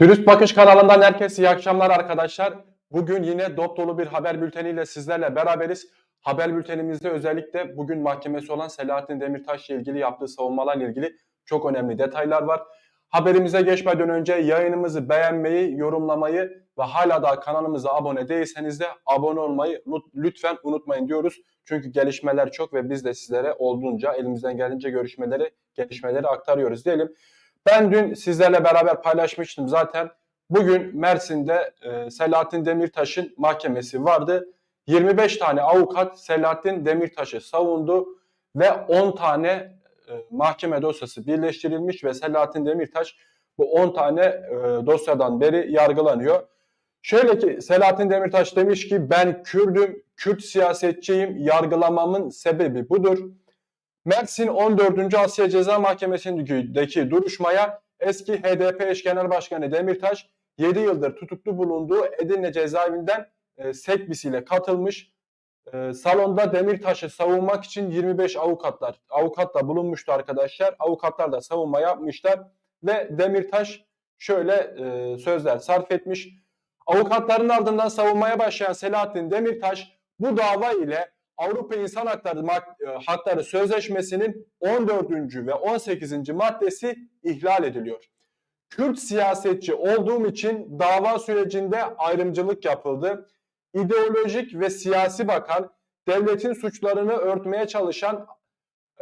Dürüst Bakış kanalından herkese iyi akşamlar arkadaşlar. Bugün yine dop dolu bir haber bülteniyle sizlerle beraberiz. Haber bültenimizde özellikle bugün mahkemesi olan Selahattin Demirtaş ile ilgili yaptığı savunmalarla ilgili çok önemli detaylar var. Haberimize geçmeden önce yayınımızı beğenmeyi, yorumlamayı ve hala daha kanalımıza abone değilseniz de abone olmayı lütfen unutmayın diyoruz. Çünkü gelişmeler çok ve biz de sizlere olduğunca elimizden gelince görüşmeleri, gelişmeleri aktarıyoruz diyelim. Ben dün sizlerle beraber paylaşmıştım zaten. Bugün Mersin'de e, Selahattin Demirtaş'ın mahkemesi vardı. 25 tane avukat Selahattin Demirtaş'ı savundu ve 10 tane e, mahkeme dosyası birleştirilmiş ve Selahattin Demirtaş bu 10 tane e, dosyadan beri yargılanıyor. Şöyle ki Selahattin Demirtaş demiş ki ben Kürdüm, Kürt siyasetçiyim, yargılamamın sebebi budur. Mersin 14. Asya Ceza Mahkemesi'ndeki duruşmaya eski HDP eş genel başkanı Demirtaş 7 yıldır tutuklu bulunduğu Edirne cezaevinden e, sekbisiyle katılmış. E, salonda Demirtaş'ı savunmak için 25 avukatlar avukatla bulunmuştu arkadaşlar. Avukatlar da savunma yapmışlar ve Demirtaş şöyle e, sözler sarf etmiş. Avukatların ardından savunmaya başlayan Selahattin Demirtaş bu dava ile Avrupa İnsan Hakları, e, Hakları Sözleşmesi'nin 14. ve 18. maddesi ihlal ediliyor. Kürt siyasetçi olduğum için dava sürecinde ayrımcılık yapıldı. İdeolojik ve siyasi bakan, devletin suçlarını örtmeye çalışan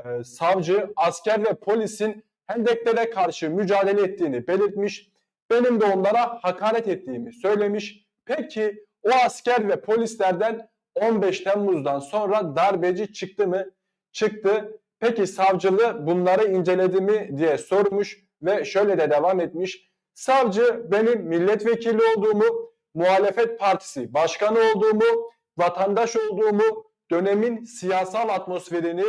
e, savcı, asker ve polisin hendeklere karşı mücadele ettiğini belirtmiş. Benim de onlara hakaret ettiğimi söylemiş. Peki o asker ve polislerden 15 Temmuz'dan sonra darbeci çıktı mı? Çıktı. Peki savcılığı bunları inceledi mi diye sormuş ve şöyle de devam etmiş. Savcı benim milletvekili olduğumu, muhalefet partisi başkanı olduğumu, vatandaş olduğumu, dönemin siyasal atmosferini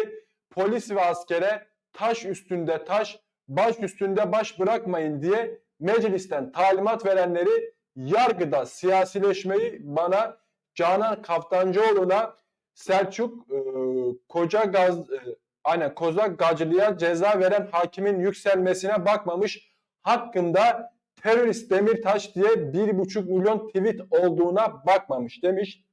polis ve askere taş üstünde taş, baş üstünde baş bırakmayın diye meclisten talimat verenleri yargıda siyasileşmeyi bana Canan Kaftancıoğlu'na Selçuk e, Koca Gaz e, aynen Koza Gacılı'ya ceza veren hakimin yükselmesine bakmamış. Hakkında terörist Demirtaş diye 1,5 milyon tweet olduğuna bakmamış demiş.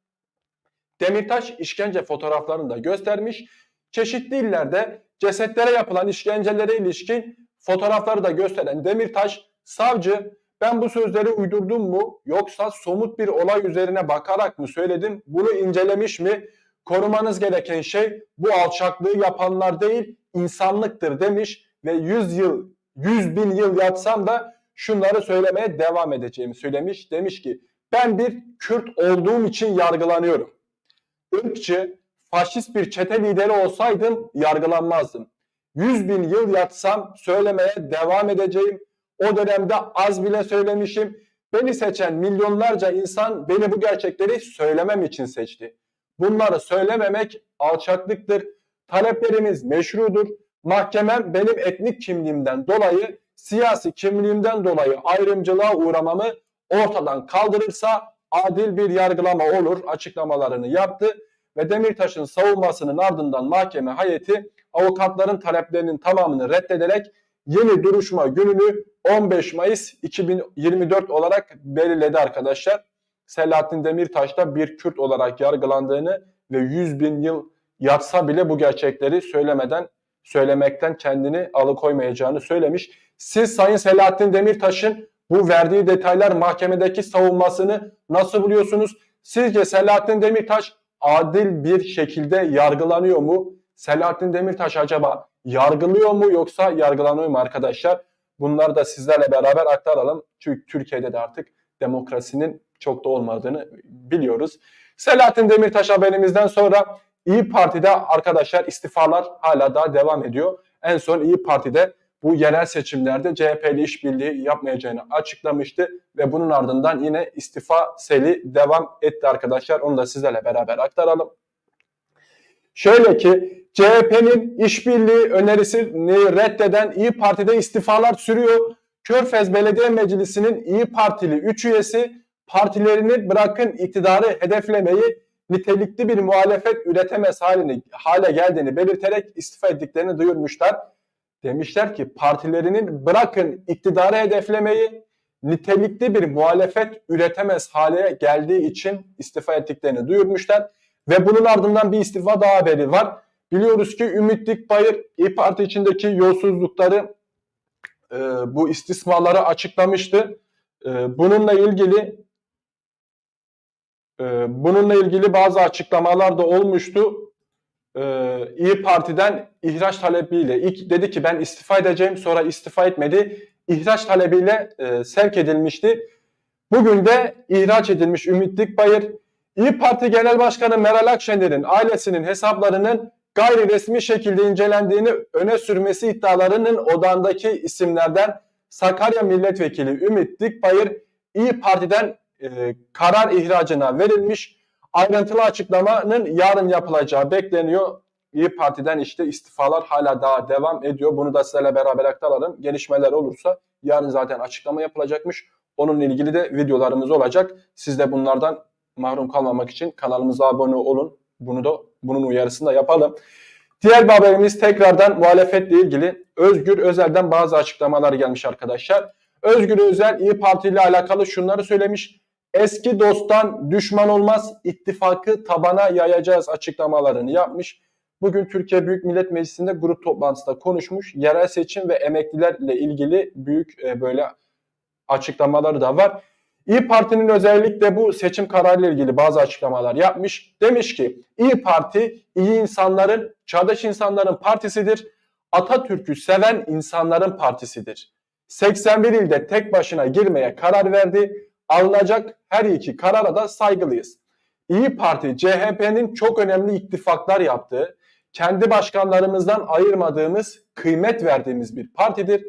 Demirtaş işkence fotoğraflarını da göstermiş. Çeşitli illerde cesetlere yapılan işkencelere ilişkin fotoğrafları da gösteren Demirtaş savcı ben bu sözleri uydurdum mu yoksa somut bir olay üzerine bakarak mı söyledim? Bunu incelemiş mi? Korumanız gereken şey bu alçaklığı yapanlar değil insanlıktır demiş ve 100 yıl 100 bin yıl yatsam da şunları söylemeye devam edeceğimi söylemiş. Demiş ki ben bir Kürt olduğum için yargılanıyorum. Irkçı, faşist bir çete lideri olsaydım yargılanmazdım. 100 bin yıl yatsam söylemeye devam edeceğim o dönemde az bile söylemişim. Beni seçen milyonlarca insan beni bu gerçekleri söylemem için seçti. Bunları söylememek alçaklıktır. Taleplerimiz meşrudur. Mahkemem benim etnik kimliğimden dolayı, siyasi kimliğimden dolayı ayrımcılığa uğramamı ortadan kaldırırsa adil bir yargılama olur açıklamalarını yaptı ve Demirtaş'ın savunmasının ardından mahkeme hayeti avukatların taleplerinin tamamını reddederek yeni duruşma gününü 15 Mayıs 2024 olarak belirledi arkadaşlar. Selahattin Demirtaş da bir Kürt olarak yargılandığını ve 100 bin yıl yatsa bile bu gerçekleri söylemeden söylemekten kendini alıkoymayacağını söylemiş. Siz Sayın Selahattin Demirtaş'ın bu verdiği detaylar mahkemedeki savunmasını nasıl buluyorsunuz? Sizce Selahattin Demirtaş adil bir şekilde yargılanıyor mu? Selahattin Demirtaş acaba yargılıyor mu yoksa yargılanıyor mu arkadaşlar? Bunları da sizlerle beraber aktaralım. Çünkü Türkiye'de de artık demokrasinin çok da olmadığını biliyoruz. Selahattin Demirtaş haberimizden sonra İyi Parti'de arkadaşlar istifalar hala daha devam ediyor. En son İyi Parti'de bu yerel seçimlerde CHP'li işbirliği yapmayacağını açıklamıştı ve bunun ardından yine istifa seli devam etti arkadaşlar. Onu da sizlerle beraber aktaralım. Şöyle ki CHP'nin işbirliği önerisini reddeden İyi Parti'de istifalar sürüyor. Körfez Belediye Meclisi'nin İyi Partili 3 üyesi partilerini bırakın iktidarı hedeflemeyi nitelikli bir muhalefet üretemez haline, hale geldiğini belirterek istifa ettiklerini duyurmuşlar. Demişler ki partilerinin bırakın iktidarı hedeflemeyi nitelikli bir muhalefet üretemez hale geldiği için istifa ettiklerini duyurmuşlar. Ve bunun ardından bir istifa daha haberi var. Biliyoruz ki Ümit Dikbayır İYİ Parti içindeki yolsuzlukları e, bu istismarları açıklamıştı. E, bununla ilgili e, bununla ilgili bazı açıklamalar da olmuştu. E, İyi Parti'den ihraç talebiyle ilk dedi ki ben istifa edeceğim sonra istifa etmedi. İhraç talebiyle e, sevk edilmişti. Bugün de ihraç edilmiş Ümit Dikbayır İyi Parti Genel Başkanı Meral Akşener'in ailesinin hesaplarının gayri resmi şekilde incelendiğini öne sürmesi iddialarının odağındaki isimlerden Sakarya Milletvekili Ümit Dikbayır İyi Parti'den e, karar ihracına verilmiş. Ayrıntılı açıklamanın yarın yapılacağı bekleniyor. İyi Parti'den işte istifalar hala daha devam ediyor. Bunu da sizlerle beraber aktaralım. Gelişmeler olursa yarın zaten açıklama yapılacakmış. Onunla ilgili de videolarımız olacak. Siz de bunlardan mahrum kalmamak için kanalımıza abone olun. Bunu da bunun uyarısını da yapalım. Diğer bir haberimiz tekrardan muhalefetle ilgili Özgür Özel'den bazı açıklamalar gelmiş arkadaşlar. Özgür Özel İyi Parti ile alakalı şunları söylemiş. Eski dosttan düşman olmaz, ittifakı tabana yayacağız açıklamalarını yapmış. Bugün Türkiye Büyük Millet Meclisi'nde grup toplantısında konuşmuş. Yerel seçim ve emeklilerle ilgili büyük e, böyle açıklamaları da var. İyi Parti'nin özellikle bu seçim kararıyla ilgili bazı açıklamalar yapmış. Demiş ki İyi Parti iyi insanların, çağdaş insanların partisidir. Atatürk'ü seven insanların partisidir. 81 ilde tek başına girmeye karar verdi. Alınacak her iki karara da saygılıyız. İyi Parti CHP'nin çok önemli ittifaklar yaptığı, kendi başkanlarımızdan ayırmadığımız, kıymet verdiğimiz bir partidir.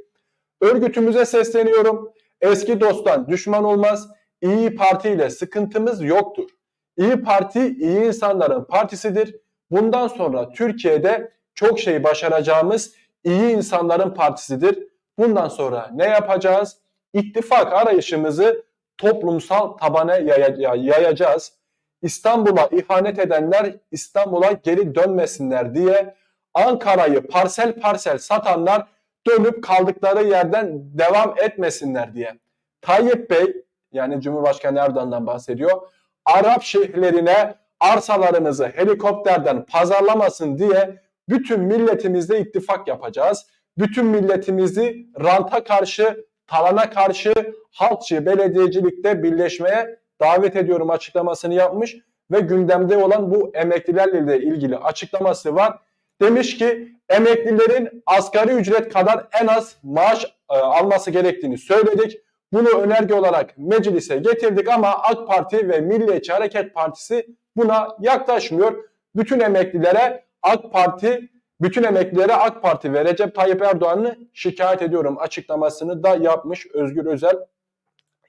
Örgütümüze sesleniyorum. Eski dosttan düşman olmaz. İyi Parti ile sıkıntımız yoktur. İyi Parti iyi insanların partisidir. Bundan sonra Türkiye'de çok şey başaracağımız iyi insanların partisidir. Bundan sonra ne yapacağız? İttifak arayışımızı toplumsal tabana yaya- yayacağız. İstanbul'a ihanet edenler İstanbul'a geri dönmesinler diye Ankara'yı parsel parsel satanlar dönüp kaldıkları yerden devam etmesinler diye. Tayyip Bey yani Cumhurbaşkanı Erdoğan'dan bahsediyor. Arap şehirlerine arsalarımızı helikopterden pazarlamasın diye bütün milletimizle ittifak yapacağız. Bütün milletimizi ranta karşı, talana karşı halkçı belediyecilikte birleşmeye davet ediyorum açıklamasını yapmış ve gündemde olan bu emeklilerle ilgili açıklaması var. Demiş ki emeklilerin asgari ücret kadar en az maaş e, alması gerektiğini söyledik. Bunu önerge olarak meclise getirdik ama AK Parti ve Milliyetçi Hareket Partisi buna yaklaşmıyor. Bütün emeklilere AK Parti bütün emeklilere AK Parti ve Recep Tayyip Erdoğan'ı şikayet ediyorum açıklamasını da yapmış Özgür Özel.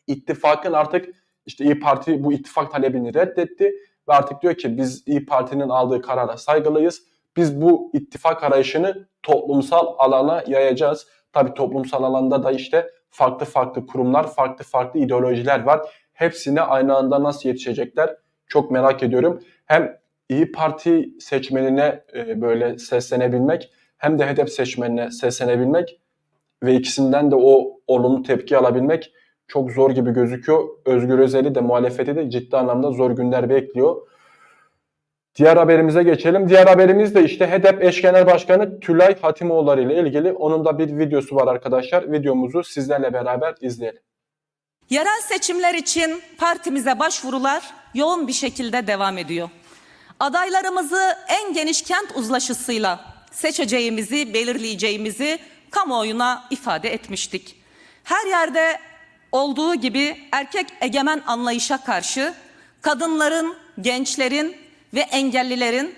İttifakın artık işte İyi Parti bu ittifak talebini reddetti ve artık diyor ki biz İyi Parti'nin aldığı karara saygılıyız. Biz bu ittifak arayışını toplumsal alana yayacağız. Tabii toplumsal alanda da işte farklı farklı kurumlar, farklı farklı ideolojiler var. Hepsine aynı anda nasıl yetişecekler çok merak ediyorum. Hem İyi Parti seçmenine e, böyle seslenebilmek hem de HDP seçmenine seslenebilmek ve ikisinden de o olumlu tepki alabilmek çok zor gibi gözüküyor. Özgür Özel'i de muhalefeti de ciddi anlamda zor günler bekliyor. Diğer haberimize geçelim. Diğer haberimiz de işte HDP eş genel başkanı Tülay Hatimoğulları ile ilgili. Onun da bir videosu var arkadaşlar. Videomuzu sizlerle beraber izleyelim. Yerel seçimler için partimize başvurular yoğun bir şekilde devam ediyor. Adaylarımızı en geniş kent uzlaşısıyla seçeceğimizi, belirleyeceğimizi kamuoyuna ifade etmiştik. Her yerde olduğu gibi erkek egemen anlayışa karşı kadınların, gençlerin ve engellilerin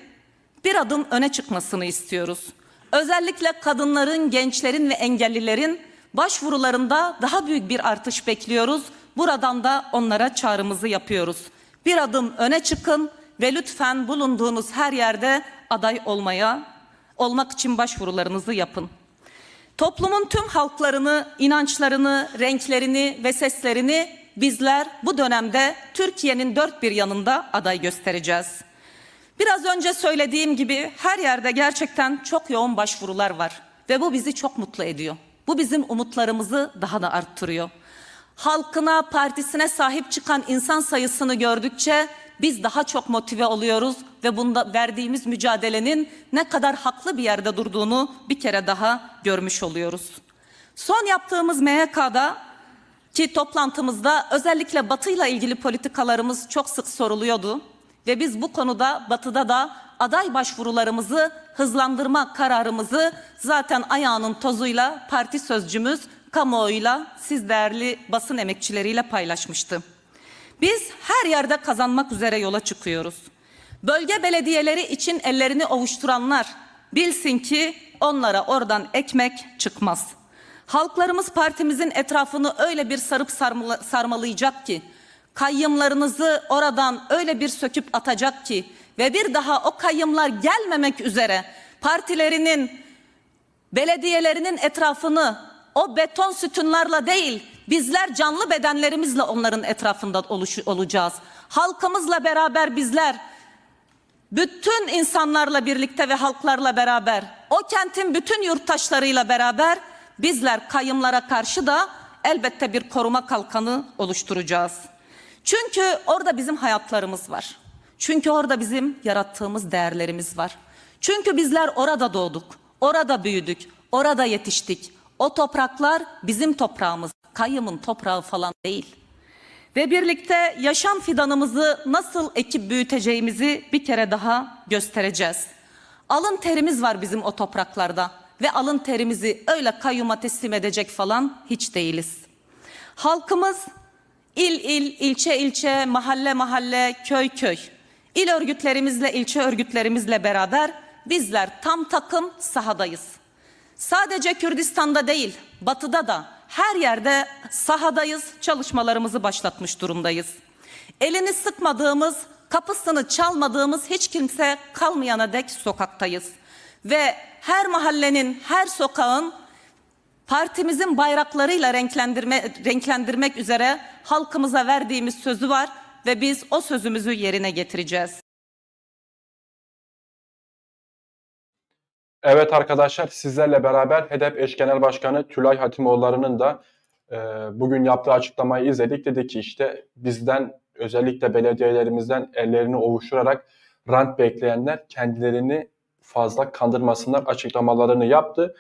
bir adım öne çıkmasını istiyoruz. Özellikle kadınların, gençlerin ve engellilerin başvurularında daha büyük bir artış bekliyoruz. Buradan da onlara çağrımızı yapıyoruz. Bir adım öne çıkın ve lütfen bulunduğunuz her yerde aday olmaya, olmak için başvurularınızı yapın. Toplumun tüm halklarını, inançlarını, renklerini ve seslerini bizler bu dönemde Türkiye'nin dört bir yanında aday göstereceğiz. Biraz önce söylediğim gibi her yerde gerçekten çok yoğun başvurular var ve bu bizi çok mutlu ediyor. Bu bizim umutlarımızı daha da arttırıyor. halkına, partisine sahip çıkan insan sayısını gördükçe biz daha çok motive oluyoruz ve bunda verdiğimiz mücadelenin ne kadar haklı bir yerde durduğunu bir kere daha görmüş oluyoruz. Son yaptığımız MYK'da ki toplantımızda özellikle Batı'yla ilgili politikalarımız çok sık soruluyordu ve biz bu konuda Batı'da da aday başvurularımızı hızlandırma kararımızı zaten ayağının tozuyla parti sözcümüz kamuoyuyla siz değerli basın emekçileriyle paylaşmıştı. Biz her yerde kazanmak üzere yola çıkıyoruz. Bölge belediyeleri için ellerini ovuşturanlar bilsin ki onlara oradan ekmek çıkmaz. Halklarımız partimizin etrafını öyle bir sarıp sarmala- sarmalayacak ki, kayyımlarınızı oradan öyle bir söküp atacak ki ve bir daha o kayyımlar gelmemek üzere partilerinin, belediyelerinin etrafını o beton sütunlarla değil, bizler canlı bedenlerimizle onların etrafında oluş- olacağız. Halkımızla beraber bizler bütün insanlarla birlikte ve halklarla beraber, o kentin bütün yurttaşlarıyla beraber bizler kayımlara karşı da elbette bir koruma kalkanı oluşturacağız. Çünkü orada bizim hayatlarımız var. Çünkü orada bizim yarattığımız değerlerimiz var. Çünkü bizler orada doğduk, orada büyüdük, orada yetiştik. O topraklar bizim toprağımız, kayımın toprağı falan değil ve birlikte yaşam fidanımızı nasıl ekip büyüteceğimizi bir kere daha göstereceğiz. Alın terimiz var bizim o topraklarda ve alın terimizi öyle kayyuma teslim edecek falan hiç değiliz. Halkımız il il, ilçe ilçe, mahalle mahalle, köy köy. İl örgütlerimizle, ilçe örgütlerimizle beraber bizler tam takım sahadayız. Sadece Kürdistan'da değil, batıda da her yerde sahadayız, çalışmalarımızı başlatmış durumdayız. Elini sıkmadığımız, kapısını çalmadığımız hiç kimse kalmayana dek sokaktayız. Ve her mahallenin, her sokağın partimizin bayraklarıyla renklendirme, renklendirmek üzere halkımıza verdiğimiz sözü var ve biz o sözümüzü yerine getireceğiz. Evet arkadaşlar sizlerle beraber HEDEP eş genel başkanı Tülay Hatimoğulları'nın da e, bugün yaptığı açıklamayı izledik. Dedi ki işte bizden özellikle belediyelerimizden ellerini ovuşturarak rant bekleyenler kendilerini fazla kandırmasınlar açıklamalarını yaptı.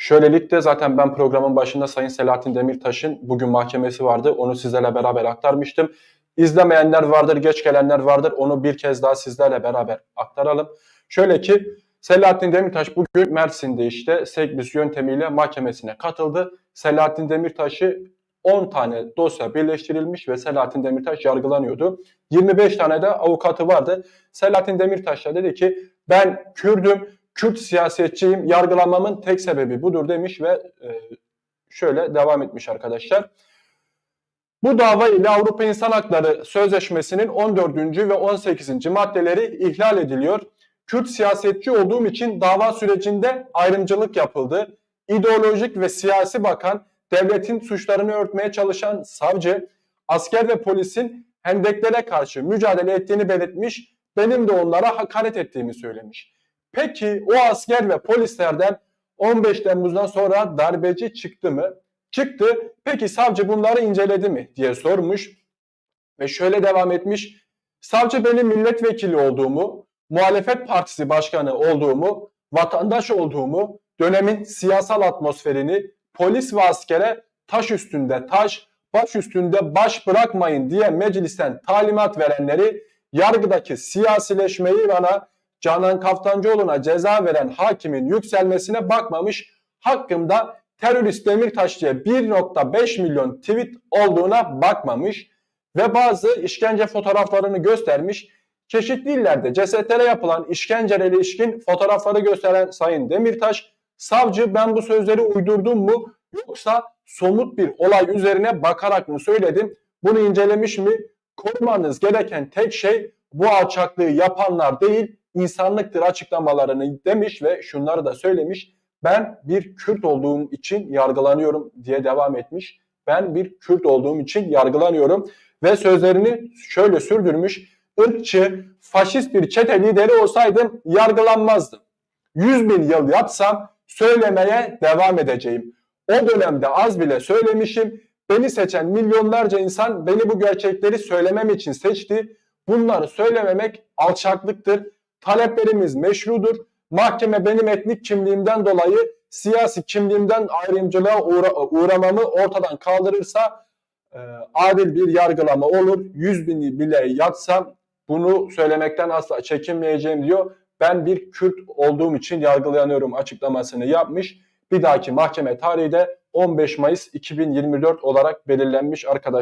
Şöylelikle zaten ben programın başında Sayın Selahattin Demirtaş'ın bugün mahkemesi vardı. Onu sizlerle beraber aktarmıştım. İzlemeyenler vardır, geç gelenler vardır. Onu bir kez daha sizlerle beraber aktaralım. Şöyle ki Selahattin Demirtaş bugün Mersin'de işte Segbüs yöntemiyle mahkemesine katıldı. Selahattin Demirtaş'ı 10 tane dosya birleştirilmiş ve Selahattin Demirtaş yargılanıyordu. 25 tane de avukatı vardı. Selahattin Demirtaş da dedi ki ben Kürdüm, Kürt siyasetçiyim, yargılanmamın tek sebebi budur demiş ve e, şöyle devam etmiş arkadaşlar. Bu dava ile Avrupa İnsan Hakları Sözleşmesi'nin 14. ve 18. maddeleri ihlal ediliyor. Kürt siyasetçi olduğum için dava sürecinde ayrımcılık yapıldı. İdeolojik ve siyasi bakan, devletin suçlarını örtmeye çalışan savcı, asker ve polisin hendeklere karşı mücadele ettiğini belirtmiş, benim de onlara hakaret ettiğimi söylemiş. Peki o asker ve polislerden 15 Temmuz'dan sonra darbeci çıktı mı? Çıktı. Peki savcı bunları inceledi mi diye sormuş ve şöyle devam etmiş. Savcı benim milletvekili olduğumu, muhalefet partisi başkanı olduğumu, vatandaş olduğumu, dönemin siyasal atmosferini polis ve askere taş üstünde taş, baş üstünde baş bırakmayın diye meclisten talimat verenleri, yargıdaki siyasileşmeyi bana Canan Kaftancıoğlu'na ceza veren hakimin yükselmesine bakmamış, hakkımda terörist Demirtaş diye 1.5 milyon tweet olduğuna bakmamış ve bazı işkence fotoğraflarını göstermiş. Çeşitli illerde cesetlere yapılan işkencelere ilişkin fotoğrafları gösteren Sayın Demirtaş, savcı ben bu sözleri uydurdum mu yoksa somut bir olay üzerine bakarak mı söyledim? Bunu incelemiş mi? Korumanız gereken tek şey bu alçaklığı yapanlar değil, insanlıktır açıklamalarını demiş ve şunları da söylemiş. Ben bir Kürt olduğum için yargılanıyorum diye devam etmiş. Ben bir Kürt olduğum için yargılanıyorum ve sözlerini şöyle sürdürmüş. Irkçı, faşist bir çete lideri olsaydım yargılanmazdım. 100 bin yıl yapsam söylemeye devam edeceğim. O dönemde az bile söylemişim. Beni seçen milyonlarca insan beni bu gerçekleri söylemem için seçti. Bunları söylememek alçaklıktır. Taleplerimiz meşrudur. Mahkeme benim etnik kimliğimden dolayı siyasi kimliğimden ayrımcılığa uğra- uğramamı ortadan kaldırırsa e, adil bir yargılama olur. Yüz bini bile yatsam bunu söylemekten asla çekinmeyeceğim diyor. Ben bir Kürt olduğum için yargılanıyorum açıklamasını yapmış. Bir dahaki mahkeme tarihi de 15 Mayıs 2024 olarak belirlenmiş arkadaşlar.